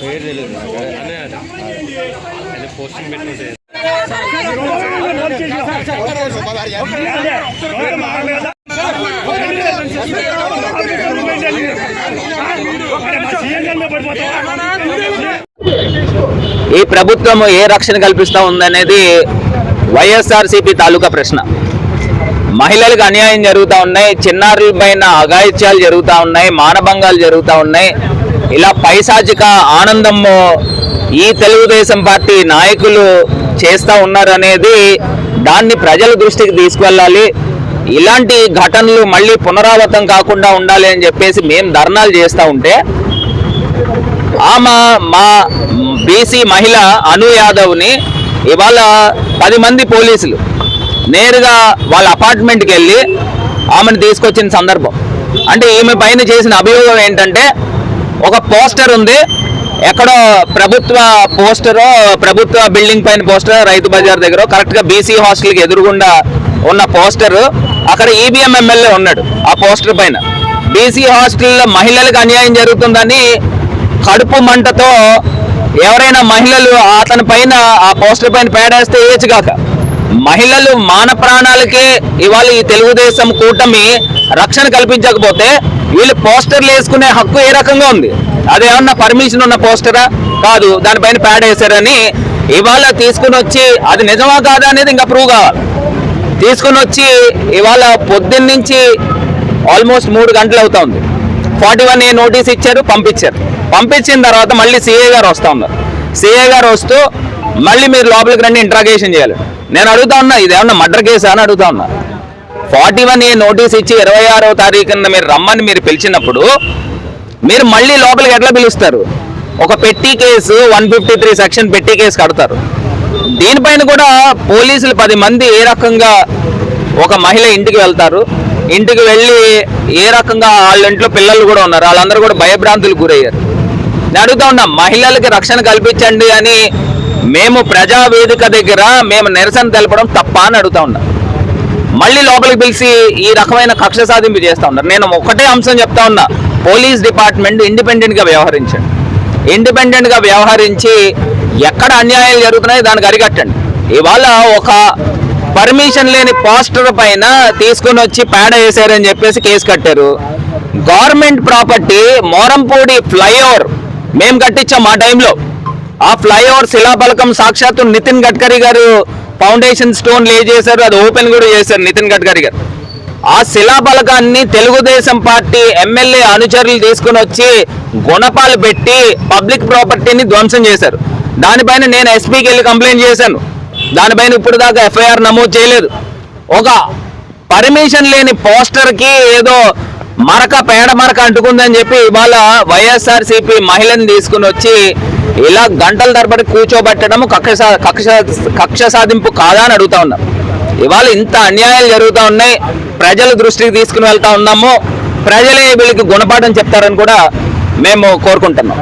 పేరు తెలియదు పోస్టింగ్ ఈ ప్రభుత్వం ఏ రక్షణ కల్పిస్తా ఉందనేది వైఎస్ఆర్సీపీ తాలూకా ప్రశ్న. మహిళలకు అన్యాయం జరుగుతూ ఉన్నాయి చిన్నారుల పైన అఘాయిత్యాలు జరుగుతూ ఉన్నాయి మానభంగాలు జరుగుతూ ఉన్నాయి. ఇలా పైశాచిక ఆనందము ఈ తెలుగుదేశం పార్టీ నాయకులు చేస్తూ ఉన్నారనేది దాన్ని ప్రజల దృష్టికి తీసుకువెళ్ళాలి. ఇలాంటి ఘటనలు మళ్ళీ పునరావృతం కాకుండా ఉండాలి అని చెప్పేసి మేము ధర్నాలు చేస్తూ ఉంటే ఆమె మా బీసీ మహిళ అను యాదవ్ని ఇవాళ పది మంది పోలీసులు నేరుగా వాళ్ళ అపార్ట్మెంట్కి వెళ్ళి ఆమెను తీసుకొచ్చిన సందర్భం. అంటే ఈమె పైన చేసిన అభియోగం ఏంటంటే ఒక పోస్టర్ ఉంది. ఎక్కడో ప్రభుత్వ పోస్టరో ప్రభుత్వ బిల్డింగ్ పైన పోస్టర్ రైతు బజార్ దగ్గర కరెక్ట్గా బీసీ హాస్టల్కి ఎదురుగుండా ఉన్న పోస్టర్ అక్కడ ఈబీఎం ఎమ్మెల్యే ఉన్నాడు ఆ పోస్టర్ పైన. బీసీ హాస్టల్లో మహిళలకు అన్యాయం జరుగుతుందని కడుపు మంటతో ఎవరైనా మహిళలు అతని పైన ఆ పోస్టర్ పైన పేడేస్తే ఏచుగాక మహిళలు మాన ప్రాణాలకే ఇవాళ ఈ తెలుగుదేశం కూటమి రక్షణ కల్పించకపోతే వీళ్ళు పోస్టర్లు వేసుకునే హక్కు ఏ రకంగా ఉంది? అదేమన్నా పర్మిషన్ ఉన్న పోస్టరా? కాదు దానిపైన ప్యాడ్ వేశారని ఇవాళ తీసుకుని వచ్చి అది నిజమా కాదా అనేది ఇంకా ప్రూవ్ కావాలి. తీసుకుని వచ్చి ఇవాళ పొద్దున్న నుంచి ఆల్మోస్ట్ మూడు గంటలు అవుతా ఉంది ఫార్టీ వన్ ఏ నోటీస్ ఇచ్చారు పంపించారు. పంపించిన తర్వాత మళ్ళీ సిఏ గారు వస్తూ ఉన్నారు. సిఏ గారు వస్తూ మళ్ళీ మీరు లోపలికి రండి ఇంట్రాగేషన్ చేయాలి. నేను అడుగుతా ఉన్నా ఇదేమన్నా మర్డర్ కేసా అని అడుగుతా ఉన్నా. ఫార్టీ వన్ ఏ నోటీస్ ఇచ్చి ఇరవై ఆరో తారీఖున మీరు రమ్మని మీరు పిలిచినప్పుడు మీరు మళ్ళీ లోపలికి ఎట్లా పిలుస్తారు? ఒక పెట్టి case one fifty three section పెట్టి కేసు కడతారు. దీనిపైన కూడా పోలీసులు పది మంది ఏ రకంగా ఒక మహిళ ఇంటికి వెళ్తారు? ఇంటికి వెళ్ళి ఏ రకంగా వాళ్ళ ఇంట్లో పిల్లలు కూడా ఉన్నారు? వాళ్ళందరూ కూడా భయభ్రాంతులకు గురయ్యారు. నేను అడుగుతా ఉన్నా మహిళలకి రక్షణ కల్పించండి అని మేము ప్రజా వేదిక దగ్గర మేము నిరసన తెలపడం తప్ప అని అడుగుతా ఉన్నా. మళ్ళీ లోపలికి పిలిచి ఈ రకమైన కక్ష సాధింపు చేస్తా ఉన్నారు. నేను ఒకటే అంశం చెప్తా ఉన్నా. పోలీస్ డిపార్ట్మెంట్ ఇండిపెండెంట్గా వ్యవహరించండి. ఇండిపెండెంట్గా వ్యవహరించి ఎక్కడ అన్యాయాలు జరుగుతున్నాయో దానికి అరికట్టండి. ఇవాళ ఒక పర్మిషన్ లేని పోస్టర్ పైన తీసుకొని వచ్చి పేడ వేశారని చెప్పేసి కేసు కట్టారు. Government property Morampudi flyover. మేము కట్టించాం ఆ టైంలో. ఆ ఫ్లైఓవర్ శిలాఫలకం సాక్షాత్తు నితిన్ గడ్కరీ గారు ఫౌండేషన్ స్టోన్ లే చేశారు అది ఓపెన్ కూడా చేశారు నితిన్ గడ్కరీ గారు. ఆ శిలాఫలకాన్ని తెలుగుదేశం పార్టీ ఎమ్మెల్యే అనుచరులు తీసుకుని వచ్చి గుణపాలు పెట్టి పబ్లిక్ ప్రాపర్టీని ధ్వంసం చేశారు. దానిపైన నేను ఎస్పీకి వెళ్ళి కంప్లైంట్ చేశాను. దానిపైన ఇప్పుడు దాకా ఎఫ్ఐఆర్ నమోదు చేయలేదు. ఒక పర్మిషన్ లేని పోస్టర్కి ఏదో మరక పేడ మరక అంటుకుందని చెప్పి ఇవాళ వైఎస్ఆర్సీపీ మహిళను మహిళని తీసుకుని వచ్చి ఇలా గంటల తరబడి కూర్చోబెట్టడం కక్ష కక్ష కక్ష సాధింపు కాదా అని అడుగుతా ఉన్నాం ఇవాళ ఇంత అన్యాయాలు జరుగుతూ ఉన్నాయి ప్రజల దృష్టికి తీసుకుని వెళ్తా ఉన్నాము ప్రజలే వీళ్ళకి గుణపాఠం చెప్తారని కూడా మేము కోరుకుంటున్నాం